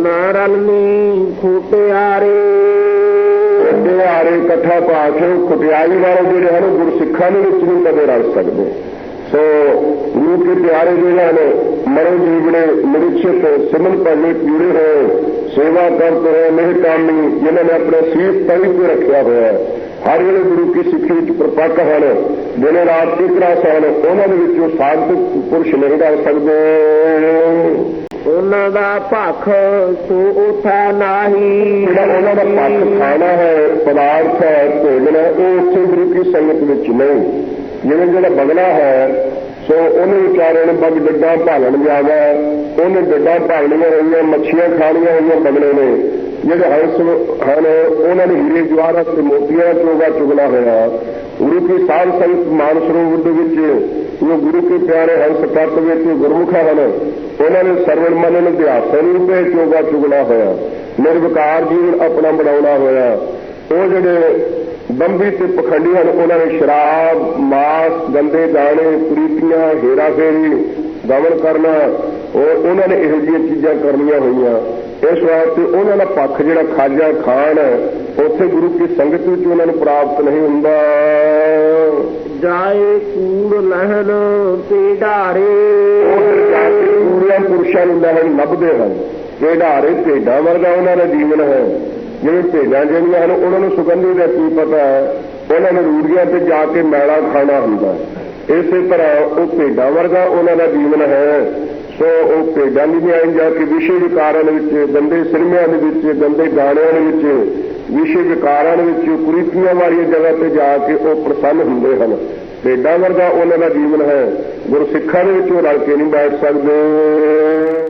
ਨਾ ਰਲਨੀ ਖੋਟਿਆਰੇ। ਦਿਹਾੜੇ ਇਕੱਠਾ ਪਾ ਕੇ ਉਹ ਖੁਟਿਆਈ ਵਾਲੇ ਜਿਹੜੇ ਹਨ, ਉਹ ਗੁਰਸਿੱਖਾਂ ਦੇ ਵਿੱਚ ਨਹੀਂ ਕਦੇ ਰਲ ਸਕਦੇ। ਸੋ ਗੁਰੂ ਕੇ ਪਿਆਰੇ ਜਿਹੜੇ ਹਨ ਮਰੇ ਜੀਵੜੇ ਨਿਰੀਖਿਤ ਸਿਮਨ ਭਜੇ ਪੂਰੇ ਹੋਏ, ਸੇਵਾ ਕਰਦੇ ਹੋਏ ਨਹੀਂ ਕਾਮੀ ਜਿਨ੍ਹਾਂ ਨੇ ਆਪਣੇ ਸੀਸ ਤਲੀ ਤੇ ਰੱਖਿਆ ਹੋਇਆ ਹੈ। ਹਰ ਵੇਲੇ ਗੁਰੂ ਕੀ ਸਿੱਖੀ ਵਿੱਚ ਪ੍ਰਪੱਕ ਹਨ, ਦਿਨੇ ਰਾਤ ਇੱਕ ਰਾਸ ਹਨ, ਉਹਨਾਂ ਦੇ ਵਿੱਚੋਂ ਸਾਧਕ ਪੁਰਸ਼ ਨਹੀਂ ਰਲ ਸਕਦੇ। ਉਹਨਾਂ ਦਾ ਭਖ ਸੋ ਉਥਾ ਨਾਹੀ। ਜਿਹੜਾ ਉਹਨਾਂ ਦਾ ਪੱਖ ਖਾਣਾ ਹੈ, ਪਦਾਰਥ ਹੈ, ਭੋਜਨ ਹੈ, ਉਹ ਉੱਥੇ ਗੁਰੂ ਕੀ ਸੰਗਤ ਵਿੱਚ ਨਹੀਂ। ਜਿਵੇਂ ਜਿਹੜਾ ਬਗਲਾ ਹੈ, ਸੋ ਉਹਨੇ ਵਿਚਾਰੇ ਨੇ ਬਗ ਡੱਡਾ ਭਾਲਣ ਜਾਵਾ ਉਹਨੇ ਡੱਡਾ ਭਾਲਣੀਆਂ ਹੋਈਆਂ ਮੱਛੀਆਂ ਖਾਣੀਆਂ ਹੋਈਆਂ ਬਗਲੇ ਨੇ। ਜਿਹੜੇ ਹੰਸ ਹਨ, ਉਹਨਾਂ ਨੇ ਹੀਰੇ ਜਵਾਹਰਾਤ ਤੇ ਮੋਤੀਆਂ ਚੋਗਾ ਚੁਗਣਾ ਹੋਇਆ। ਗੁਰੂ ਕੀ ਸਾਧ ਸੰਗਤ ਮਾਨ ਸਰੋਵਰ ਦੇ ਵਿੱਚ ਉਹ ਗੁਰੂ ਕੇ ਪਿਆਰੇ ਹੰਸ ਤੱਤ ਵਿੱਚ ਗੁਰਮੁਖਾ ਹਨ ਉਹਨਾਂ ਨੇ ਸਰਵਣ ਮਨ ਨੂੰ ਰੂਪੇ ਚੋਗਾ ਚੁਗਣਾ ਹੋਇਆ। ਨਿਰਵਿਕਾਰ ਜੀਵਨ ਆਪਣਾ ਬਣਾਉਣਾ ਹੋਇਆ। ਉਹ ਜਿਹੜੇ ਬੰਬੀ ਤੇ ਪਖੰਡੀ ਹਨ, ਉਹਨਾਂ ਨੇ ਸ਼ਰਾਬ, ਮਾਸ, ਗੰਦੇ ਦਾਣੇ, ਪ੍ਰੀਤੀਆਂ ਹੇਰਾ ਫੇਰੀ ਦਮਨ ਕਰਨਾ, ਉਹ ਉਹਨਾਂ ਨੇ ਇਹੋ ਜਿਹੀਆਂ ਚੀਜ਼ਾਂ ਕਰਨੀਆਂ ਹੋਈਆਂ। ਇਸ ਵਾਸਤੇ ਉਹਨਾਂ ਦਾ ਪੱਖ ਜਿਹੜਾ ਖਾਜਾ ਖਾਨ ਉੱਥੇ ਗੁਰੂ ਕੀ ਸੰਗਤ ਵਿੱਚ ਉਹਨਾਂ ਨੂੰ ਪ੍ਰਾਪਤ ਨਹੀਂ ਹੁੰਦਾ। ਜਾਏ ਕੂੜ ਲਹਿਣ ਤੇ ਢਾਰੇ ਪੁਰਸ਼ਾਂ ਨੂੰ ਲਹਿਣ ਲੱਭਦੇ ਹਨ। ਇਹ ਭੇਡਾਂ ਵਰਗਾ ਉਹਨਾਂ ਦਾ ਜੀਵਨ ਹੈ, ਜਿਵੇਂ ਭੇਡਾਂ ਜਿਹੜੀਆਂ ਹਨ, ਉਹਨਾਂ ਨੂੰ ਸੁਗੰਧੀ ਦਾ ਕੀ ਪਤਾ ਹੈ? ਉਹਨਾਂ ਨੂੰ ਰੂੜੀਆਂ ਤੇ ਜਾ ਕੇ ਮੈਲਾ ਖਾਣਾ ਹੁੰਦਾ ਇਸੇ ਤਰ੍ਹਾਂ ਉਹ ਭੇਡਾਂ ਵਰਗਾ ਉਹਨਾਂ ਦਾ ਜੀਵਨ ਹੈ। ਸੋ ਉਹ ਭੇਡਾਂ ਦੀ ਨਿਆਈ ਜਾ ਕੇ ਵਿਸ਼ੇ ਵਿਕਾਰਾਂ ਵਿੱਚ, ਗੰਦੇ ਸਿਰਮਿਆਂ ਦੇ ਵਿੱਚ, ਗੰਦੇ ਗਾਣਿਆਂ ਦੇ ਵਿੱਚ, ਵਿਸ਼ੇ ਵਿਕਾਰਾਂ ਵਿੱਚ, ਕੁਰੀਤੀਆਂ ਵਾਲੀਆਂ ਜਗ੍ਹਾ ਤੇ ਜਾ ਕੇ ਉਹ ਪ੍ਰਸੰਨ ਹੁੰਦੇ ਹਨ। ਭੇਡਾਂ ਵਰਗਾ ਉਹਨਾਂ ਦਾ ਜੀਵਨ ਹੈ। ਗੁਰਸਿੱਖਾਂ ਦੇ ਵਿੱਚ ਉਹ ਰਲ ਕੇ ਨਹੀਂ ਬੈਠ ਸਕਦੇ।